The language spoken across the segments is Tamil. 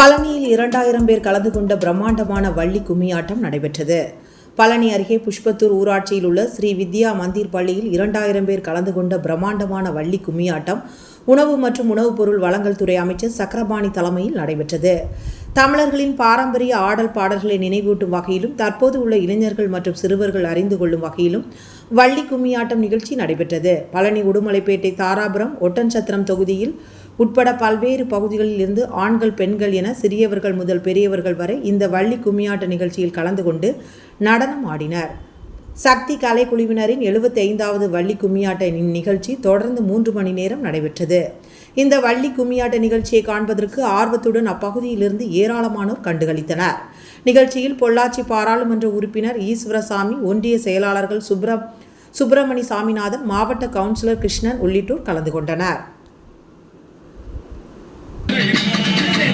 பழனியில் இரண்டாயிரம் பேர் கலந்து கொண்ட பிரம்மாண்டமான வள்ளி கும்மியாட்டம் நடைபெற்றது. பழனி அருகே புஷ்பத்தூர் ஊராட்சியில் உள்ள ஸ்ரீ வித்யா மந்திர் பள்ளியில் இரண்டாயிரம் பேர் கலந்து கொண்ட பிரம்மாண்டமான வள்ளி கும்மியாட்டம் உணவு மற்றும் உணவுப் பொருள் வழங்கல் துறை அமைச்சர் சக்கரபாணி தலைமையில் நடைபெற்றது. தமிழர்களின் பாரம்பரிய ஆடல் பாடல்களை நினைவூட்டும் வகையிலும் தற்போது உள்ள இளைஞர்கள் மற்றும் சிறுவர்கள் அறிந்து கொள்ளும் வகையிலும் வள்ளி கும்மியாட்டம் நிகழ்ச்சி நடைபெற்றது. பழனி உடுமலைப்பேட்டை தாராபுரம் ஒட்டன்சத்திரம் தொகுதியில் உட்பட பல்வேறு பகுதிகளில் இருந்து ஆண்கள் பெண்கள் என சிறியவர்கள் முதல் பெரியவர்கள் வரை இந்த வள்ளி கும்மியாட்ட நிகழ்ச்சியில் கலந்து கொண்டு நடனம் ஆடினர். சக்தி கலைக்குழுவினரின் எழுபத்தி ஐந்தாவது வள்ளி கும்மியாட்ட நிகழ்ச்சி தொடர்ந்து மூன்று மணி நேரம் நடைபெற்றது. இந்த வள்ளி கும்மியாட்ட நிகழ்ச்சியை காண்பதற்கு ஆர்வத்துடன் அப்பகுதியிலிருந்து ஏராளமானோர் கண்டுகளித்தனர். நிகழ்ச்சியில் பொள்ளாச்சி பாராளுமன்ற உறுப்பினர் ஈஸ்வரசாமி ஒன்றிய செயலாளர்கள் சுப்ர சுப்பிரமணி சாமிநாதன் மாவட்ட கவுன்சிலர் கிருஷ்ணன் உள்ளிட்டோர் கலந்து கொண்டனர்.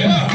Yeah.